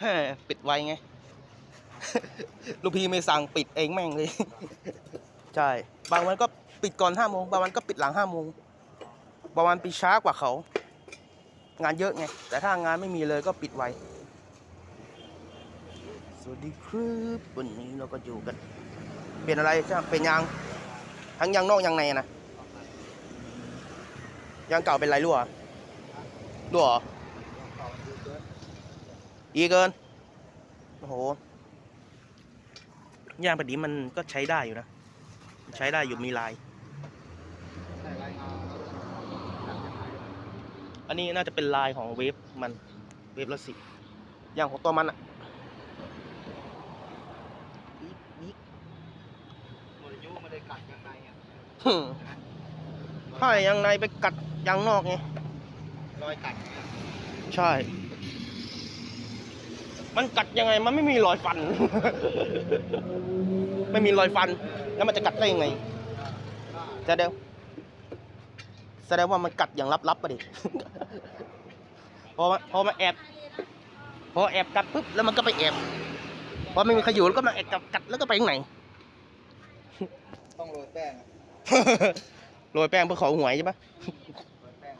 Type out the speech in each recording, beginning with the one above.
แฮ่ปิดไว้ไง ลูกพี่ไม่สั่งปิดเองแม่งเลย ใช่ บางวันก็ปิดก่อนห้าโมง บางวันก็ปิดหลังห้าโมง บางวันปิดช้ากว่าเขา งานเยอะไง แต่ถ้างานไม่มีเลยก็ปิดไวสวัสดีครับวันนี้เราก็อยู่กัน เป็นอะไรใช่ไหมเป็นยาง ทั้งยางนอกยางในนะยางเก่าเป็นไรรั่วรั่วเหรอ ดีเกิน โอ้โห ยางแบบนี้มันก็ใช้ได้อยู่นะ ใช้ได้อยู่มีลาย อันนี้น่าจะเป็นลายของเวฟมัน เวฟละสิอย่างของตัวมันอะอีกอีกหมดอายุไม่ได้กัดข้างในอะหึ่มถ้ายังในไปกัดยางนอกไงรอยกัดเนี่ยใช่ มันกัดยังไงมันไม่มีรอยฟัน ไม่มีรอยฟัน แล้วมันจะกัดได้ยังไงแสดงแสดงว่ามันกัดอย่างลับๆไปดิพอมาพอมาแอบ พอแอบกัดปุ๊บแล้วมันก็ไปแอบพอไม่มีใครอยู่แล้วก็มาแอบกัดกัดแล้วก็ไปยังไหนต้องโรยแป้งอะโรยแป้งเพื่อขอหวยใช่ปะ โรยแป้ง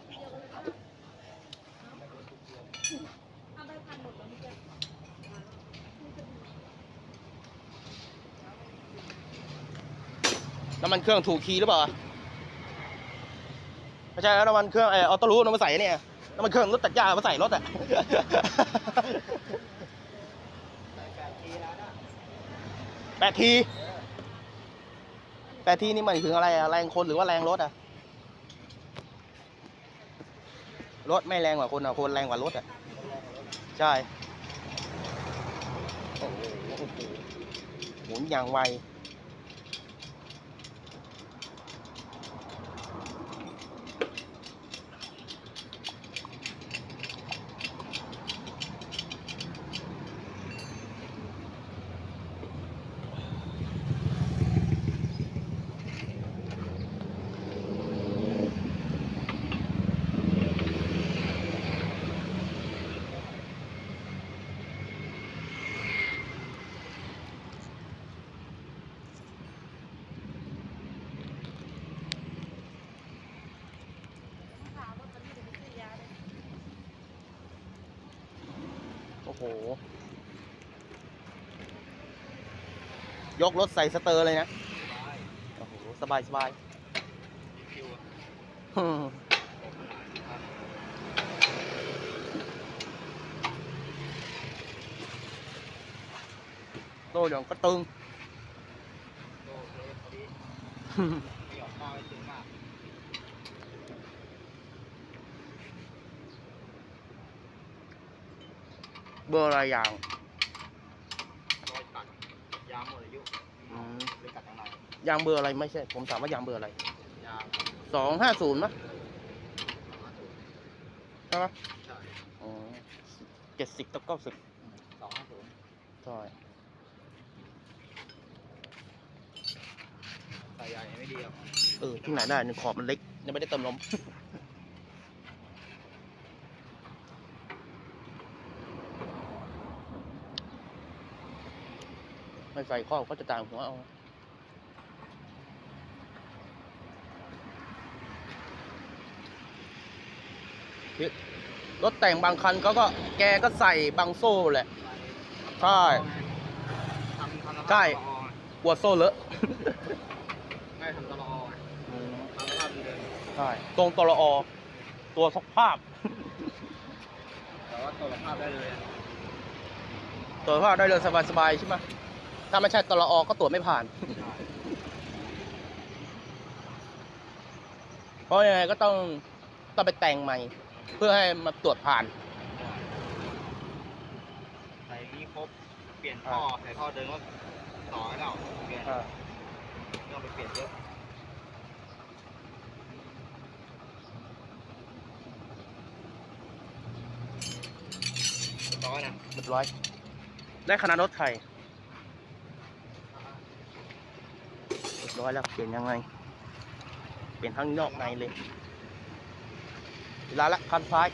น้ำมันเครื่องถูกคีย์หรือเปล่าไม่ใช่แล้วน้ำมันเครื่องไอออโต้รูน้ำมันใส่เนี่ยน้ำมันเครื่องรถตัดหญ้ามาใส่รถอะใส่แปดทีแล้วนะแปดทีแปดทีนี่หมายถึงอะไรอะแรงคนหรือว่าแรงรถอะรถไม่แรงกว่าคนอะคนแรงกว่ารถอะใช่โอ้โหโอ้โหหมุนอย่างไว ห ยกรถใส่สเตอร์เลยนะ โอ้โห สบายสบายโตเดี๋ยวก็ตึง โอเคพอดีไม่หยอดข้าวให้ตึงมาก เบอร์อะไรอย่างรอยกัดยางหมดอายุอืมเลยกัดข้างในยางเบอร์อะไรไม่ใช่ ผมถามว่ายางเบอร์อะไรยางสองห้าศูนย์ไหมสองห้าศูนย์ใช่ไหมใช่อ๋อเจ็ดสิบกับเก้าสิบสองห้าศูนย์ใช่ใส่ใหญ่ไม่ดีหรอกเออที่ไหนได้หนึ่งขอบมันเล็กยังไม่ได้เติมลม ไม่ใส่ข้อก็จะต่างหัวเอารถแต่งบางคันเขาก็แกก็ใส่บางโซ่แหละ ใช่ทำทำสภาพใช่ตลอไงกลัวโซ่เลอะไม่ทำตลอไงทำสภาพดีเลยใช่ ตรงตลออตัวสภาพ แต่ว่าตัวสภาพได้เลยอะตัวสภาพได้เลยสบายๆใช่ไหม ถ้าไม่ใช่ตลออก็ตรวจไม่ผ่านใช่เพราะยังไงก็ต้องต้องไปแต่งใหม่ เพื่อให้มาตรวจผ่านใส่นี้ครบเปลี่ยนท่อใส่ท่อเดินก็ต่อให้เราเปลี่ยนไม่ต้องไปเปลี่ยนเยอะร้อยนะเรียบร้อย ได้คณะรถไทย รียบร้อยแล้วเปลี่ยนยังไง เปลี่ยนทั้งนอกในเลยเวลาละคันซ้าย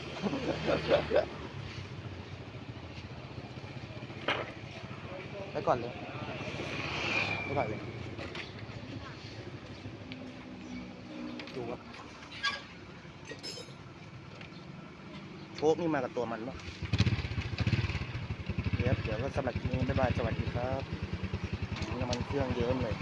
ไปก่อนเลยไปก่อนเลยดูครับโชคนี่มากับตัวมันปะเดี๋ยวเดี๋ยวก็สำหรับคลิปนี้บ๊ายบายสวัสดีครับน้ำมันเครื่องเยิ้มเลย